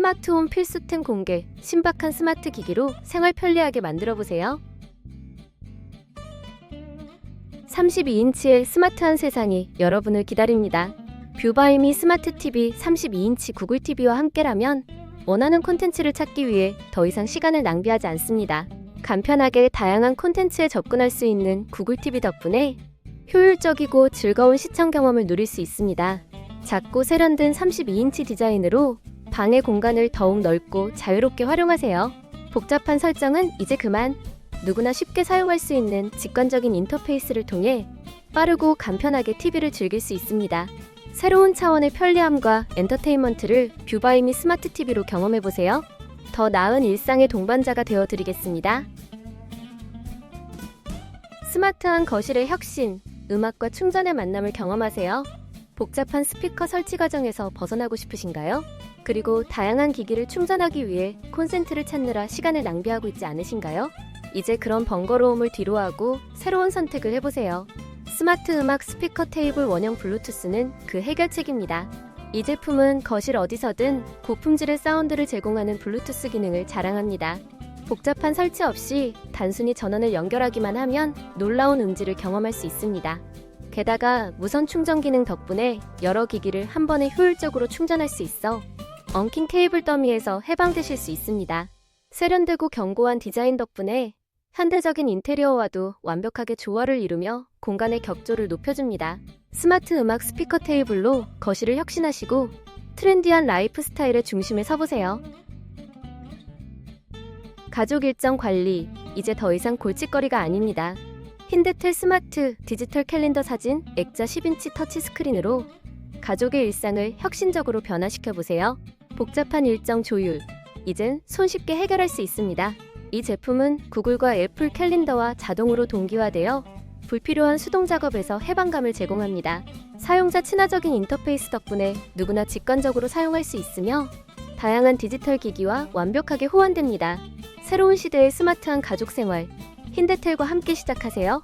스마트홈 필수템 공개, 신박한 스마트 기기로 생활 편리하게 만들어 보세요. 32인치의 스마트한 세상이 여러분을 기다립니다. 뷰바이미 스마트 TV 32인치 구글 TV와 함께라면 원하는 콘텐츠를 찾기 위해 더 이상 시간을 낭비하지 않습니다. 간편하게 다양한 콘텐츠에 접근할 수 있는 구글 TV 덕분에 효율적이고 즐거운 시청 경험을 누릴 수 있습니다. 작고 세련된 32인치 디자인으로 방의 공간을 더욱 넓고 자유롭게 활용하세요. 복잡한 설정은 이제 그만. 누구나 쉽게 사용할 수 있는 직관적인 인터페이스를 통해 빠르고 간편하게 TV를 즐길 수 있습니다. 새로운 차원의 편리함과 엔터테인먼트를 뷰바이미 스마트 TV로 경험해 보세요. 더 나은 일상의 동반자가 되어 드리겠습니다. 스마트한 거실의 혁신, 음악과 충전의 만남을 경험하세요. 복잡한 스피커 설치 과정에서 벗어나고 싶으신가요? 그리고 다양한 기기를 충전하기 위해 콘센트를 찾느라 시간을 낭비하고 있지 않으신가요? 이제 그런 번거로움을 뒤로하고 새로운 선택을 해보세요. 스마트 음악 스피커 테이블 원형 블루투스는 그 해결책입니다. 이 제품은 거실 어디서든 고품질의 사운드를 제공하는 블루투스 기능을 자랑합니다. 복잡한 설치 없이 단순히 전원을 연결하기만 하면 놀라운 음질을 경험할 수 있습니다. 게다가 무선 충전 기능 덕분에 여러 기기를 한 번에 효율적으로 충전할 수 있어 엉킨 케이블 더미에서 해방되실 수 있습니다. 세련되고 견고한 디자인 덕분에 현대적인 인테리어와도 완벽하게 조화를 이루며 공간의 격조를 높여줍니다. 스마트 음악 스피커 테이블로 거실을 혁신하시고 트렌디한 라이프 스타일의 중심에 서보세요. 가족 일정 관리, 이제 더 이상 골칫거리가 아닙니다. 힌드텔 스마트 디지털 캘린더 사진 액자 10인치 터치 스크린으로 가족의 일상을 혁신적으로 변화시켜 보세요. 복잡한 일정 조율, 이젠 손쉽게 해결할 수 있습니다. 이 제품은 구글과 애플 캘린더와 자동으로 동기화되어 불필요한 수동 작업에서 해방감을 제공합니다. 사용자 친화적인 인터페이스 덕분에 누구나 직관적으로 사용할 수 있으며 다양한 디지털 기기와 완벽하게 호환됩니다. 새로운 시대의 스마트한 가족 생활, 힌데텔과 함께 시작하세요.